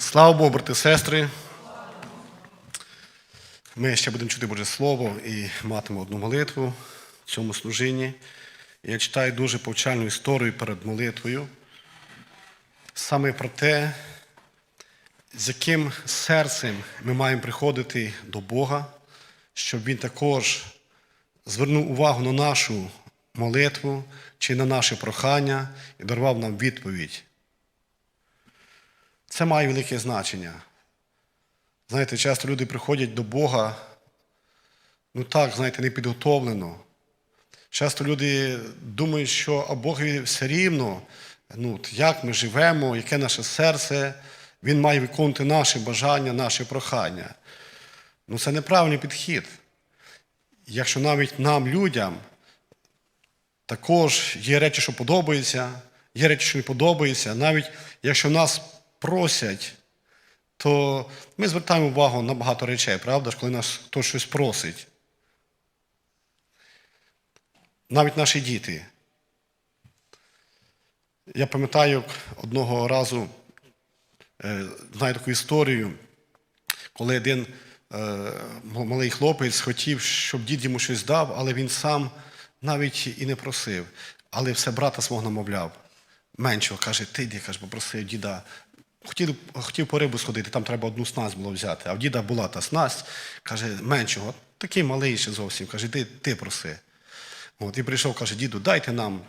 Слава Богу, брати сестри. Ми ще будемо чути Боже Слово і матимемо одну молитву в цьому служінні. Я читаю дуже повчальну історію перед молитвою, саме про те, з яким серцем ми маємо приходити до Бога, щоб Він також звернув увагу на нашу молитву чи на наше прохання і дарував нам відповідь. Це має велике значення. Знаєте, часто люди приходять до Бога, ну так, знаєте, не підготовлено. Часто люди думають, що а Богові все рівно, ну, як ми живемо, яке наше серце, Він має виконувати наші бажання, наші прохання. Ну це неправильний підхід. Якщо навіть нам, людям, також є речі, що подобаються, є речі, що не подобаються, навіть якщо нас просять, то ми звертаємо увагу на багато речей, правда ж, коли нас хтось щось просить. Навіть наші діти. Я пам'ятаю одного разу, е, знаю таку історію, коли один е, малий хлопець хотів, щоб дід йому щось дав, але він сам навіть і не просив. Але все брата свого намовляв. Меншого каже, ти йди, каже, попросив діда. Хотів, хотів по рибу сходити, там треба одну снасть було взяти. А в діда була та снасть, каже, меншого, такий малий ще зовсім, каже, ти, ти проси. От, і прийшов, каже, діду, дайте нам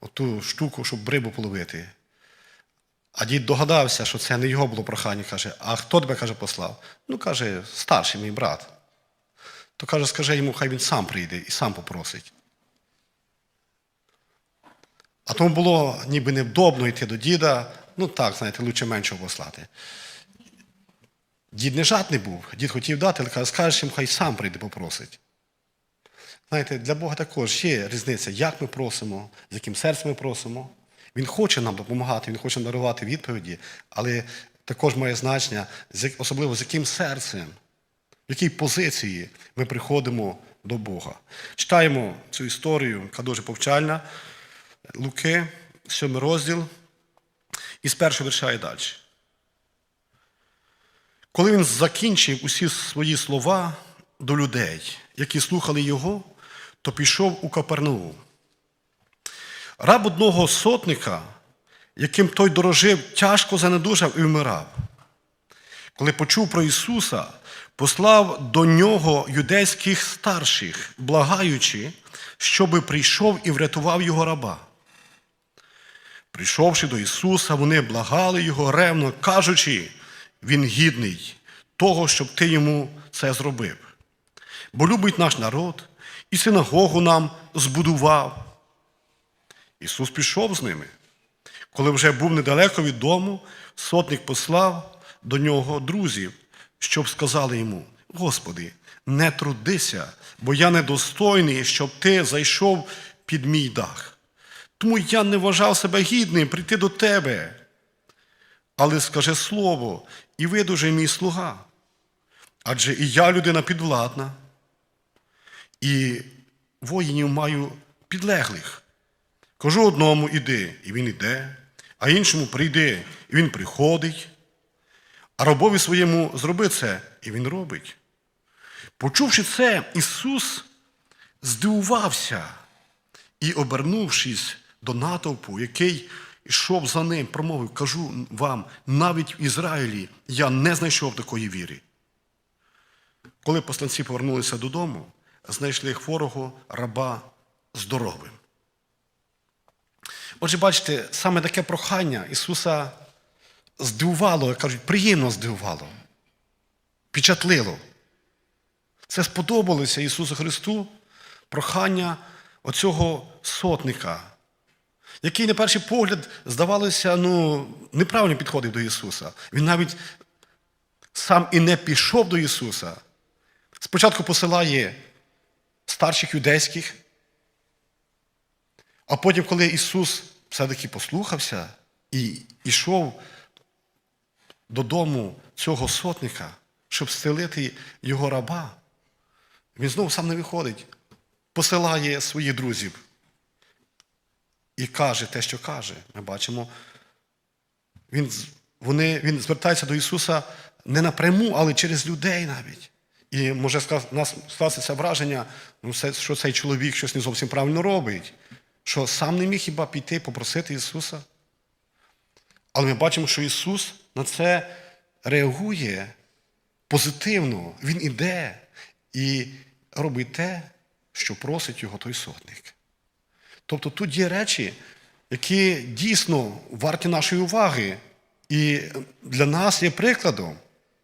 оту штуку, щоб рибу половити. А дід догадався, що це не його було прохання, каже, а хто тебе каже, послав? Ну, каже, старший мій брат. То каже, скажи йому, хай він сам прийде і сам попросить. А тому було ніби невдобно йти до діда, ну так, знаєте, лучше меншого послати. Дід не жадний був, дід хотів дати, але каже, скажеш йому, хай сам прийде попросить. Знаєте, для Бога також є різниця, як ми просимо, з яким серцем ми просимо. Він хоче нам допомагати, він хоче дарувати відповіді, але також має значення, особливо з яким серцем, в якій позиції ми приходимо до Бога. Читаємо цю історію, яка дуже повчальна. Луки, 7 розділ, і з першого вірша і далі. Коли він закінчив усі свої слова до людей, які слухали його, то пішов у Капернаум. Раб одного сотника, яким той дорожив, тяжко занедужав і вмирав. Коли почув про Ісуса, послав до нього юдейських старших, благаючи, щоби прийшов і врятував його раба. Прийшовши до Ісуса, вони благали Його ревно, кажучи, Він гідний того, щоб ти йому це зробив. Бо любить наш народ і синагогу нам збудував. Ісус пішов з ними. Коли вже був недалеко від дому, сотник послав до нього друзів, щоб сказали йому: Господи, не трудися, бо я недостойний, щоб ти зайшов під мій дах. Тому я не вважав себе гідним прийти до тебе. Але скажи слово, і видуже мій слуга. Адже і я людина підвладна, і воїнів маю підлеглих. Кажу одному іди, і він іде, а іншому прийди, і він приходить. А рабові своєму зроби це, і він робить. Почувши це, Ісус здивувався і, обернувшись до натовпу, який йшов за ним, промовив, кажу вам, навіть в Ізраїлі я не знайшов такої віри. Коли посланці повернулися додому, знайшли хворого раба здоровим. Отже, бачите, саме таке прохання Ісуса здивувало, як кажуть, приємно здивувало, впечатлило. Це сподобалося Ісусу Христу прохання оцього сотника, який, на перший погляд, здавалося, ну, неправильно підходив до Ісуса. Він навіть сам і не пішов до Ісуса. Спочатку посилає старших юдейських, а потім, коли Ісус все-таки послухався і йшов додому цього сотника, щоб стелити його раба, він знову сам не виходить, посилає своїх друзів і каже те, що каже. Ми бачимо, він вони, він звертається до Ісуса не напряму, але через людей навіть. І може нас скласться це враження, ну, що цей чоловік щось не зовсім правильно робить, що сам не міг хіба піти попросити Ісуса. Але ми бачимо, що Ісус на це реагує позитивно. Він іде і робить те, що просить його той сотник. Тобто тут є речі, які дійсно варті нашої уваги, і для нас є прикладом.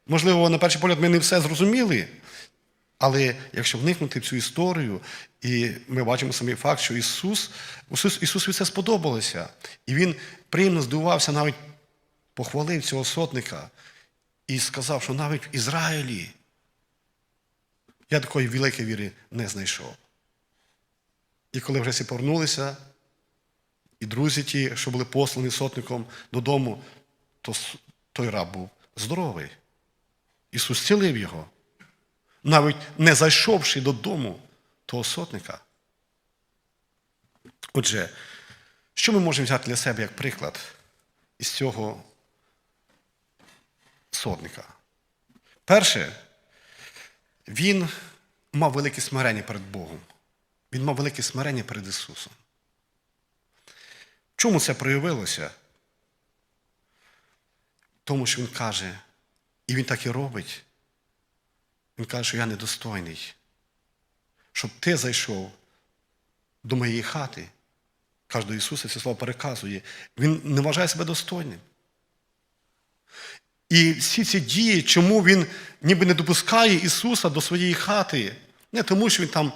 Можливо, на перший погляд ми не все зрозуміли, але якщо вникнути в цю історію, і ми бачимо самий факт, що Ісус, Ісус, Ісусові це сподобалося. І Він приємно здивувався, навіть похвалив цього сотника і сказав, що навіть в Ізраїлі я такої великої віри не знайшов. І коли вже всі повернулися, і друзі ті, що були послані сотником додому, то той раб був здоровий. Ісус зцілив його, навіть не зайшовши додому того сотника. Отже, що ми можемо взяти для себе як приклад із цього сотника? Перше, він мав велике смирення перед Богом. Він мав велике смирення перед Ісусом. Чому це проявилося? Тому що Він каже, і Він так і робить. Він каже, що я недостойний, щоб ти зайшов до моєї хати. Каже до Ісуса, це слово переказує. Він не вважає себе достойним. І всі ці дії, чому він ніби не допускає Ісуса до своєї хати, не тому, що він там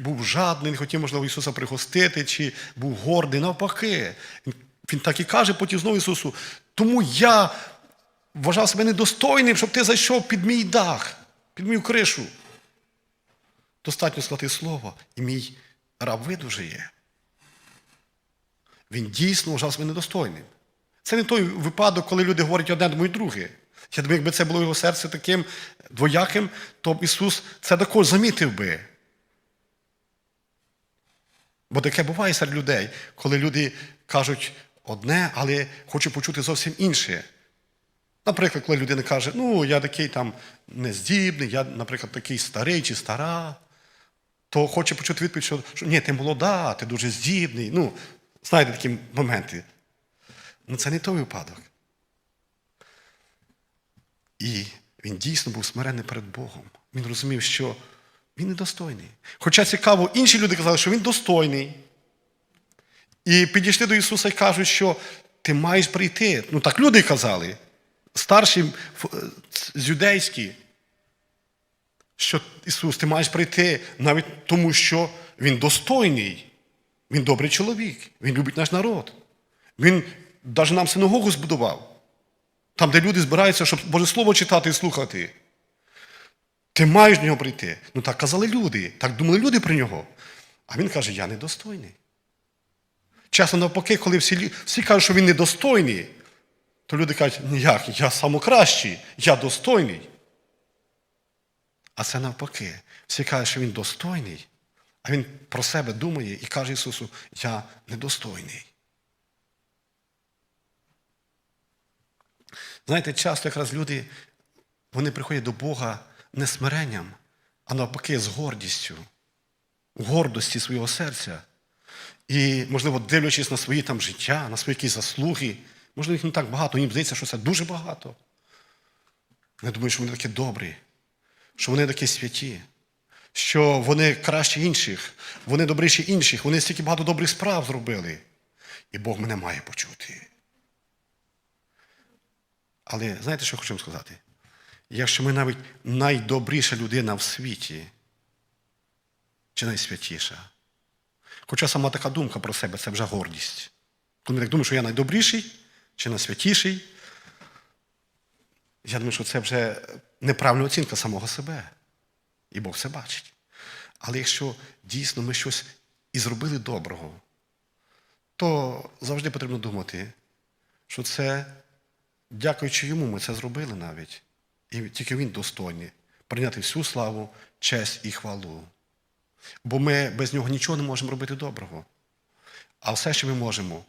був жадний, не хотів, можливо, Ісуса пригостити, чи був гордий, навпаки. Він- так і каже потім знову Ісусу, тому я вважав себе недостойним, щоб ти зайшов під мій дах, під мою кришу. Достатньо сказати слово, і мій раб видужає. Він дійсно вважав себе недостойним. Це не той випадок, коли люди говорять одне, думають друге. Я думаю, якби це було його серце таким двояким, то б Ісус це також замітив би. Бо таке буває серед людей, коли люди кажуть одне, але хочуть почути зовсім інше. Наприклад, коли людина каже, ну, я такий там нездібний, я, наприклад, такий старий чи стара, то хоче почути відповідь, що, ні, ти молода, ти дуже здібний. Ну, знаєте такі моменти. Ну, це не той випадок. І він дійсно був смирений перед Богом. Він розумів, що він недостойний. Хоча цікаво, інші люди казали, що він достойний. І підійшли до Ісуса і кажуть, що ти маєш прийти. Ну так люди казали, старші е, з юдейські, що Ісус, ти маєш прийти навіть тому, що Він достойний, Він добрий чоловік, Він любить наш народ. Він навіть нам синагогу збудував. Там, де люди збираються, щоб Боже Слово читати і слухати. Ти маєш до нього прийти. Ну так казали люди, так думали люди про нього. А він каже, я недостойний. Часто навпаки, коли всі, всі кажуть, що він недостойний, то люди кажуть, ніяк, я самокращий, я достойний. А це навпаки. Всі кажуть, що він достойний, а він про себе думає і каже Ісусу, я недостойний. Знаєте, часто якраз люди вони приходять до Бога не смиренням, а навпаки, з гордістю, гордості свого серця. І, можливо, дивлячись на свої там життя, на свої якісь заслуги, можливо, їх не так багато, їм здається, що це дуже багато. Вони думають, що вони такі добрі, що вони такі святі, що вони краще інших, вони добріші інших, вони стільки багато добрих справ зробили. І Бог мене має почути. Але знаєте, що я хочу вам сказати? Якщо ми навіть найдобріша людина в світі, чи найсвятіша, хоча сама така думка про себе це вже гордість. Коли ми так думаємо, що я найдобріший чи найсвятіший, я думаю, що це вже неправильна оцінка самого себе. І Бог це бачить. Але якщо дійсно ми щось і зробили доброго, то завжди потрібно думати, що це Дякуючи йому, ми це зробили навіть. І тільки він достойний прийняти всю славу, честь і хвалу. Бо ми без нього нічого не можемо робити доброго. А все, що ми можемо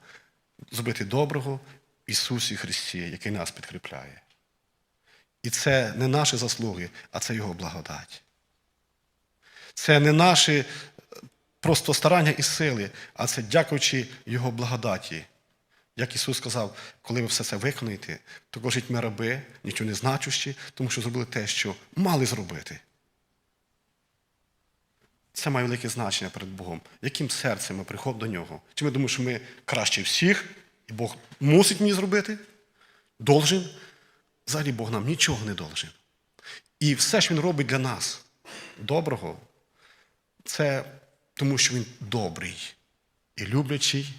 зробити доброго, Ісусі Христі, який нас підкріпляє. І це не наші заслуги, а це Його благодать. Це не наші е, просто старання і сили, а це дякуючи Його благодаті. Як Ісус сказав, коли ви все це виконаєте, то кажіть ми раби, нічого не значущі, тому що зробили те, що мали зробити. Це має велике значення перед Богом. Яким серцем ми приходимо до нього? Чи ми думаємо, що ми краще всіх, і Бог мусить мені зробити? Должен? Взагалі Бог нам нічого не должен. І все, що Він робить для нас доброго, це тому, що Він добрий, і люблячий,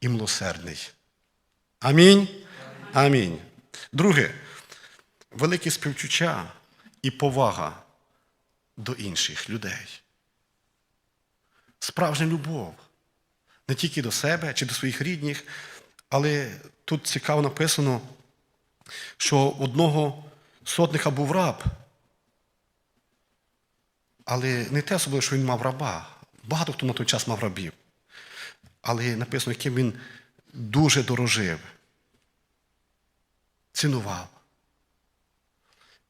і милосердний. Амінь. Амінь. Друге, велике співчуття і повага до інших людей. Справжня любов. Не тільки до себе чи до своїх рідних, але тут цікаво написано, що одного сотника був раб. Але не те особливо, що він мав раба. Багато хто на той час мав рабів. Але написано, яким він дуже дорожив, цінував.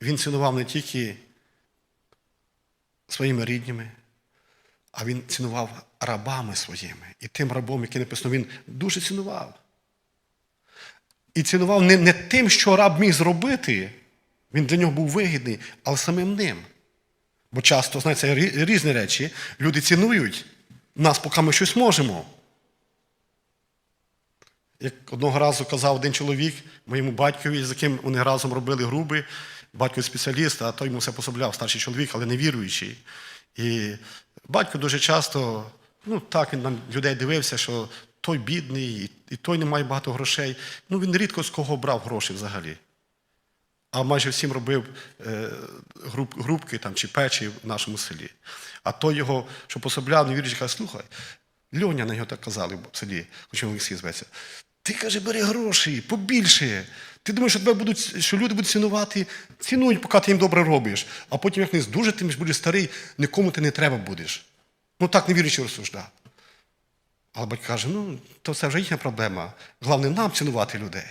Він цінував не тільки своїми рідними, а він цінував рабами своїми. І тим рабом, який написано, він дуже цінував. І цінував не, не тим, що раб міг зробити, він для нього був вигідний, але самим ним. Бо часто, знаєте, різні речі. Люди цінують нас, поки ми щось можемо. Як одного разу казав один чоловік моєму батькові, з яким вони разом робили груби, батько спеціаліст, а той йому все пособляв, старший чоловік, але не віруючий. І батько дуже часто, ну так він на людей дивився, що той бідний, і- той не має багато грошей. Ну він рідко з кого брав гроші взагалі. А майже всім робив е, груп, грубки там, чи печі в нашому селі. А той його, що пособляв, не віруючи, каже, слухай, Льоня на нього так казали в селі, хоч він Олексій зветься. Ти каже, бери гроші, побільше. Ти думаєш, що тебе будуть, що люди будуть цінувати, цінують, поки ти їм добре робиш. А потім, як не здужитимеш, будеш старий, нікому ти не треба будеш. Ну так не віруючи розсуждав. Але батько каже, ну, то це вже їхня проблема. Головне нам цінувати людей.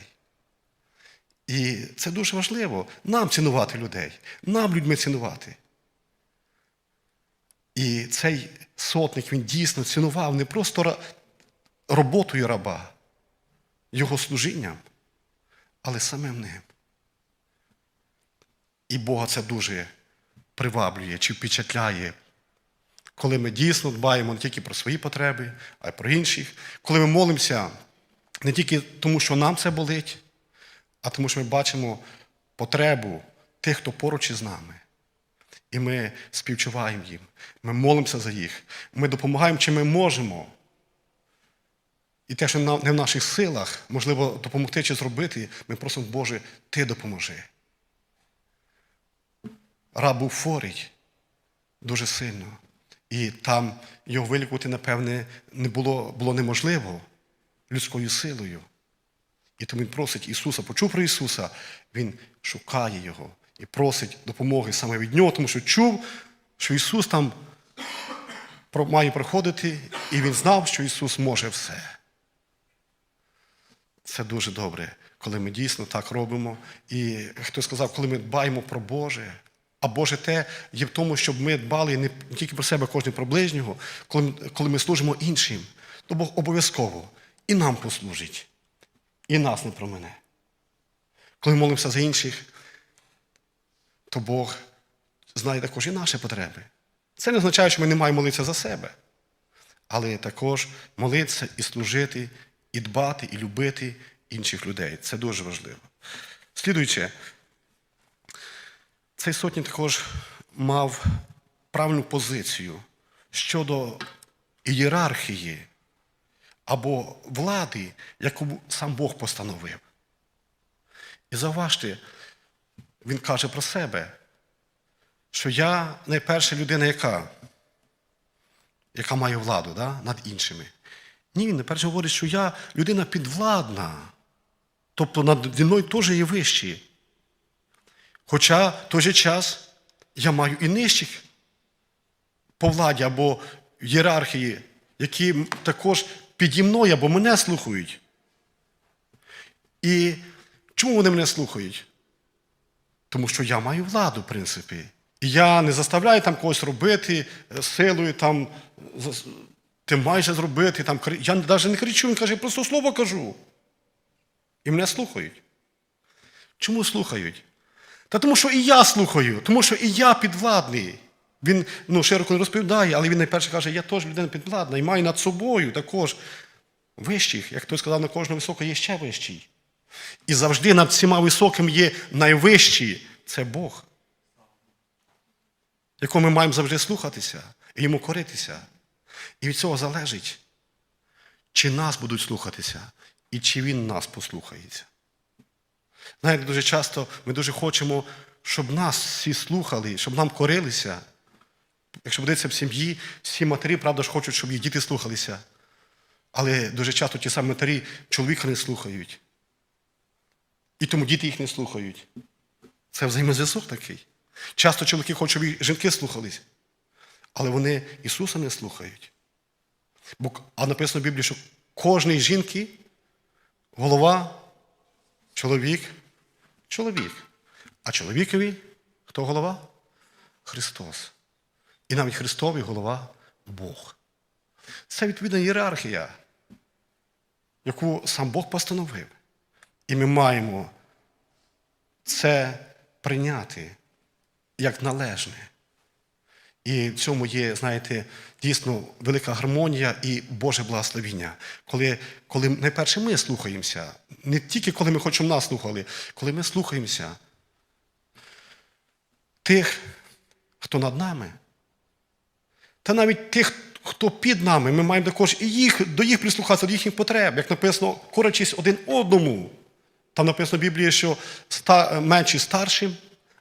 І це дуже важливо. Нам цінувати людей, нам людьми цінувати. І цей сотник він дійсно цінував не просто роботою раба, його служінням, але самим ним. І Бога це дуже приваблює чи впечатляє, коли ми дійсно дбаємо не тільки про свої потреби, а й про інших. Коли ми молимося не тільки тому, що нам це болить, а тому, що ми бачимо потребу тих, хто поруч із нами. І ми співчуваємо їм, ми молимося за їх, ми допомагаємо, чим ми можемо. І те, що не в наших силах, можливо, допомогти чи зробити, ми просимо, Боже, Ти допоможи. Раб був хворий дуже сильно. І там його вилікувати, напевне, не було, було неможливо людською силою. І тому він просить Ісуса, почув про Ісуса, Він шукає Його і просить допомоги саме від Нього, тому що чув, що Ісус там має приходити, і Він знав, що Ісус може все. Це дуже добре, коли ми дійсно так робимо. І хтось сказав, коли ми дбаємо про Боже. А Боже те є в тому, щоб ми дбали не тільки про себе, кожен про ближнього, коли, коли ми служимо іншим, то Бог обов'язково і нам послужить, і нас не промене. Коли ми молимося за інших, то Бог знає також і наші потреби. Це не означає, що ми не маємо молитися за себе, але також молитися і служити, і дбати, і любити інших людей. Це дуже важливо. Слідуючи, цей сотник також мав правильну позицію щодо ієрархії або влади, яку сам Бог постановив. І зауважте, він каже про себе, що я найперша людина, яка, яка має владу да, над іншими. Ні, він найперше говорить, що я людина підвладна. Тобто наді мною теж є вищі. Хоча в той же час я маю і нижчих по владі або ієрархії, які також піді мною або мене слухають. І чому вони мене слухають? Тому що я маю владу, в принципі. І я не заставляю там когось робити е, силою, там, ти маєш зробити. Там, я навіть не кричу, він каже, я просто слово кажу. І мене слухають. Чому слухають? Та тому, що і я слухаю, тому що і я підвладний. Він ну, широко не розповідає, але він найперше каже, я теж людина підвладна і маю над собою також вищих. Як хтось сказав, на кожного високого є ще вищий. І завжди над всіма високим є найвищий це Бог, якого ми маємо завжди слухатися і йому коритися. І від цього залежить, чи нас будуть слухатися, і чи він нас послухається. Знаєте, дуже часто ми дуже хочемо, щоб нас всі слухали, щоб нам корилися. Якщо будеться в сім'ї, всі матері, правда ж, хочуть, щоб їх діти слухалися. Але дуже часто ті самі матері чоловіка не слухають. І тому діти їх не слухають. Це взаємозв'язок такий. Часто чоловіки хочуть, щоб їх жінки слухались, але вони Ісуса не слухають. Бо, а написано в Біблії, що кожної жінки голова, чоловік, чоловік. А чоловікові хто голова? Христос. І навіть Христові голова Бог. Це відповідна ієрархія, яку сам Бог постановив. І ми маємо це прийняти як належне. І в цьому є, знаєте, дійсно велика гармонія і Боже благословіння. Коли, коли найперше ми слухаємося, не тільки коли ми хочемо нас слухали, коли ми слухаємося тих, хто над нами, та навіть тих, хто під нами, ми маємо також і їх, до їх прислухатися, до їхніх потреб, як написано, корячись один одному. Там написано в Біблії, що менші старшим,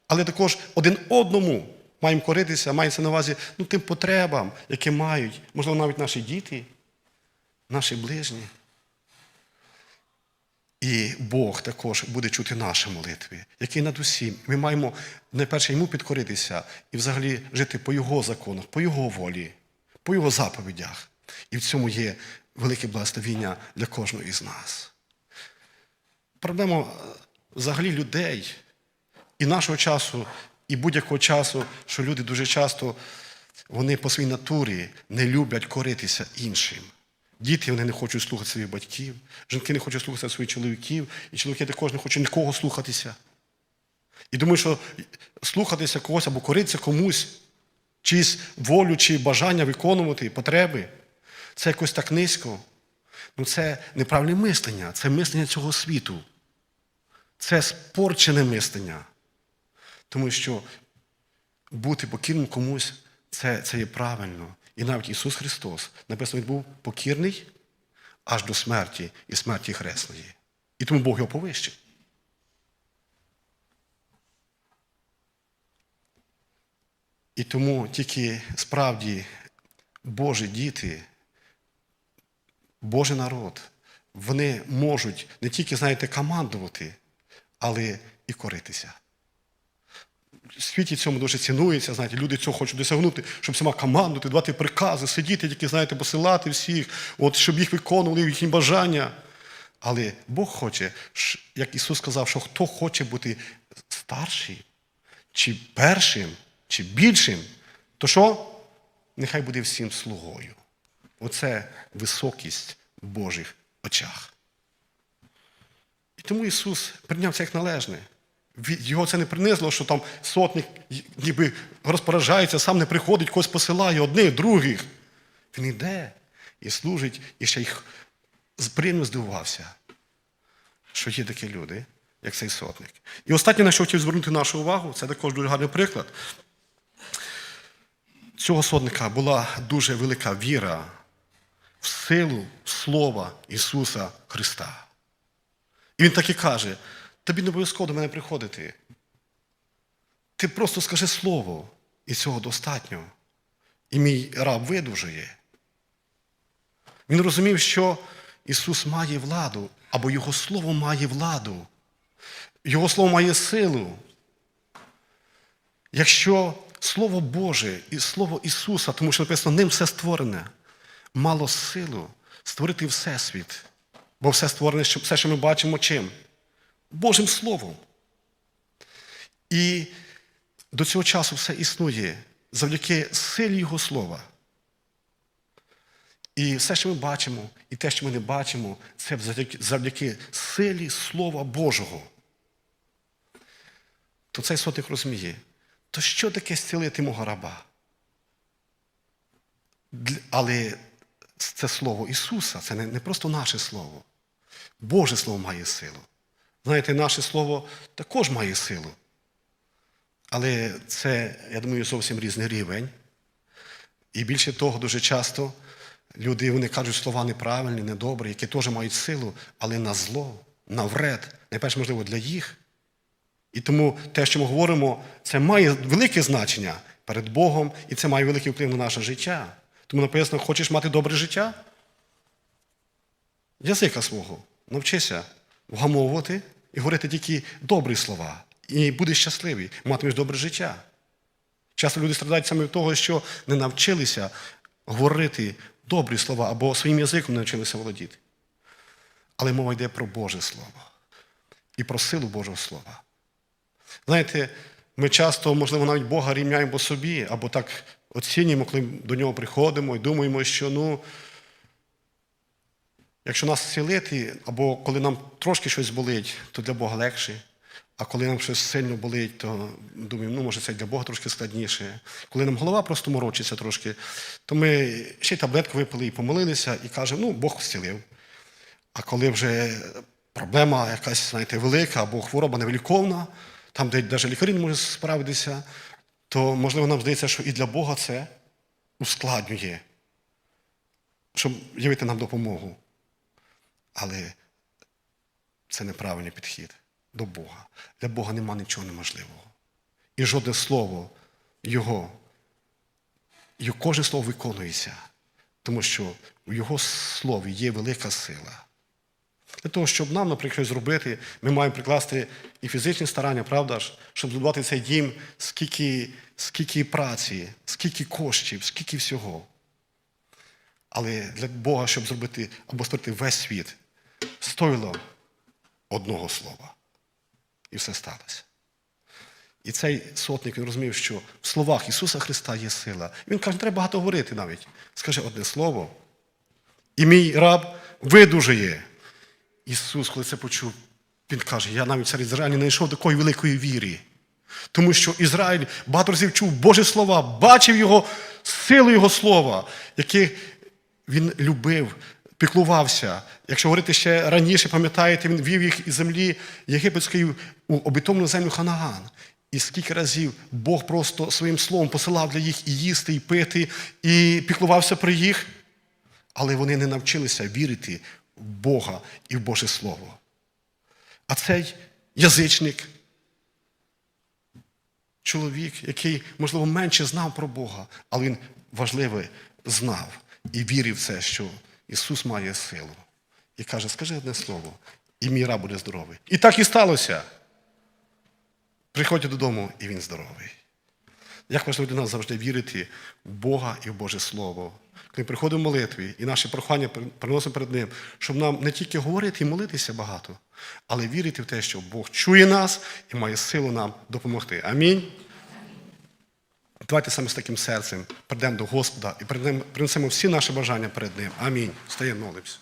але також один одному маємо коритися, мається на увазі ну, тим потребам, які мають, можливо, навіть наші діти, наші ближні. І Бог також буде чути наші молитви, який над усім. Ми маємо найперше йому підкоритися і взагалі жити по Його законах, по Його волі, по Його заповідях. І в цьому є велике благословіння для кожного із нас. Проблема е, взагалі людей і нашого часу, і будь-якого часу, що люди дуже часто вони по своїй натурі не люблять коритися іншим. Діти вони не хочуть слухати своїх батьків, жінки не хочуть слухати своїх чоловіків, і чоловіки також не хочуть нікого слухатися. І думаю, що слухатися когось або коритися комусь, чиїсь волю чи бажання виконувати потреби, це якось так низько. Ну це неправильне мислення, це мислення цього світу. Це спорчене мислення. Тому що бути покірним комусь це, це є правильно. І навіть Ісус Христос, написано, Він був покірний аж до смерті і смерті Хресної. І тому Бог його повищив. І тому тільки справді Божі діти, Божий народ, вони можуть не тільки, знаєте, командувати, але і коритися. В світі цьому дуже цінується, знаєте, люди цього хочуть досягнути, щоб сама командувати, давати прикази, сидіти, тільки, знаєте, посилати всіх, от, щоб їх виконували їхні бажання. Але Бог хоче, як Ісус сказав, що хто хоче бути старший, чи першим, чи більшим, то що? Нехай буде всім слугою. Оце високість в Божих очах. І тому Ісус прийняв це як належне. Його це не принизило, що там сотник ніби розпоражається, сам не приходить, когось посилає одних, других. Він йде і служить, і ще їх приємно здивувався, що є такі люди, як цей сотник. І останнє, на що хотів звернути нашу увагу, це також дуже гарний приклад. Цього сотника була дуже велика віра в силу Слова Ісуса Христа. І він так і каже: тобі не обов'язково до мене приходити. Ти просто скажи слово, і цього достатньо. І мій раб видужує. Він розумів, що Ісус має владу, або Його Слово має владу. Його Слово має силу. Якщо Слово Боже і Слово Ісуса, тому що написано, ним все створене, мало силу створити Всесвіт. Бо все створене, все, що ми бачимо чим? Божим Словом. І до цього часу все існує завдяки силі Його слова. І все, що ми бачимо, і те, що ми не бачимо, це завдяки, силі Слова Божого. То цей сотник розуміє, то що таке зцілити мого раба? Але це слово Ісуса, це не просто наше слово. Боже Слово має силу. Знаєте, наше слово також має силу. Але це, я думаю, зовсім різний рівень. І більше того, дуже часто люди вони кажуть слова неправильні, недобрі, які теж мають силу, але на зло, на вред, найперше, можливо, для їх. І тому те, що ми говоримо, це має велике значення перед Богом, і це має великий вплив на наше життя. Тому написано, хочеш мати добре життя? Язика свого навчися вгамовувати і говорити тільки добрі слова. І будеш щасливий, матимеш добре життя. Часто люди страдають саме від того, що не навчилися говорити добрі слова або своїм язиком не навчилися володіти. Але мова йде про Боже Слово і про силу Божого Слова. Знаєте, ми часто, можливо, навіть Бога рівняємо по собі, або так оцінюємо, коли до нього приходимо і думаємо, що ну, якщо нас зцілити, або коли нам трошки щось болить, то для Бога легше. А коли нам щось сильно болить, то думаємо, ну може це для Бога трошки складніше. Коли нам голова просто морочиться трошки, то ми ще й таблетку випили і помолилися, і кажемо, ну Бог зцілив. А коли вже проблема якась, знаєте, велика або хвороба невиліковна, там, де навіть лікарі не можуть справитися, то, можливо, нам здається, що і для Бога це ускладнює, щоб явити нам допомогу. Але це неправильний підхід до Бога. Для Бога нема нічого неможливого. І жодне слово Його, і кожне слово виконується, тому що в Його слові є велика сила. Для того, щоб нам, наприклад, зробити, ми маємо прикласти і фізичні старання, правда ж, щоб збудувати цей дім, скільки, скільки праці, скільки коштів, скільки всього. Але для Бога, щоб зробити або створити весь світ, стоїло одного слова. І все сталося. І цей сотник він розумів, що в словах Ісуса Христа є сила. Він каже, не треба багато говорити навіть. Скажи одне слово. І мій раб видужає. Ісус, коли це почув, Він каже, я навіть серед Ізраїлі не знайшов такої великої віри. Тому що Ізраїль багато разів чув Божі слова, бачив його силу Його слова, яке він любив, піклувався. Якщо говорити ще раніше, пам'ятаєте, він вів їх із землі єгипетської у обітовну землю Ханаган. І скільки разів Бог просто своїм словом посилав для їх і їсти, і пити, і піклувався про їх. Але вони не навчилися вірити в Бога і в Боже Слово. А цей язичник, чоловік, який, можливо, менше знав про Бога, але він важливе знав і вірив в це, що Ісус має силу. І каже, скажи одне слово, і мій раб буде здоровий. І так і сталося. Приходять додому, і він здоровий. Як важливо для нас завжди вірити в Бога і в Боже Слово. Коли приходимо в молитві і наші прохання приносимо перед Ним, щоб нам не тільки говорити і молитися багато, але вірити в те, що Бог чує нас і має силу нам допомогти. Амінь. Давайте саме з таким серцем прийдемо до Господа і принесемо всі наші бажання перед Ним. Амінь. Стає молимось.